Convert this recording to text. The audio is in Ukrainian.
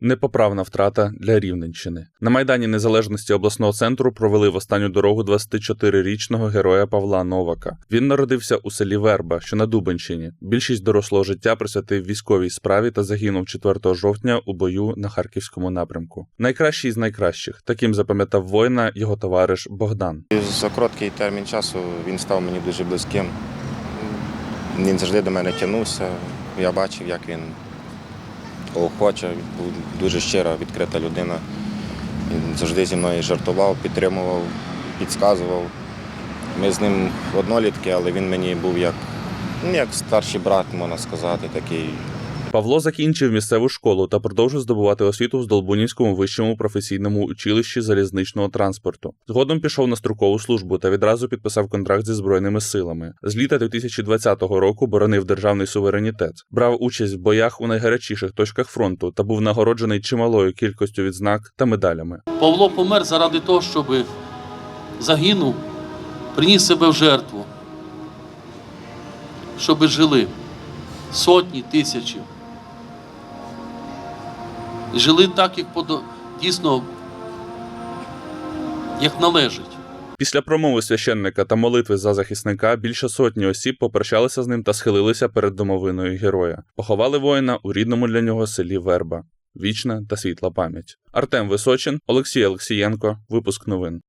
Непоправна втрата для Рівненщини. На Майдані Незалежності обласного центру провели в останню дорогу 24-річного героя Павла Новака. Він народився у селі Верба, що на Дубенщині. Більшість дорослого життя присвятив військовій справі та загинув 4 жовтня у бою на харківському напрямку. Найкращий з найкращих. Таким запам'ятав воїна його товариш Богдан. За короткий термін часу він став мені дуже близьким. Він завжди до мене тягнувся. Я бачив, як він охоче, був дуже щира, відкрита людина. Він завжди зі мною жартував, підтримував, підказував. Ми з ним однолітки, але він мені був як, ну, як старший брат, можна сказати, такий. Павло закінчив місцеву школу та продовжив здобувати освіту в Здолбунівському вищому професійному училищі залізничного транспорту. Згодом пішов на строкову службу та відразу підписав контракт зі збройними силами. З літа 2020 року боронив державний суверенітет, брав участь в боях у найгарячіших точках фронту та був нагороджений чималою кількістю відзнак та медалями. Павло помер заради того, щоб загинув, приніс себе в жертву, щоб жили сотні, тисячі. Жили так, як дійсно, як належить. Після промови священника та молитви за захисника більше сотні осіб попрощалися з ним та схилилися перед домовиною героя. Поховали воїна у рідному для нього селі Верба. Вічна та світла пам'ять. Артем Височин, Олексій Олексієнко. Випуск новин.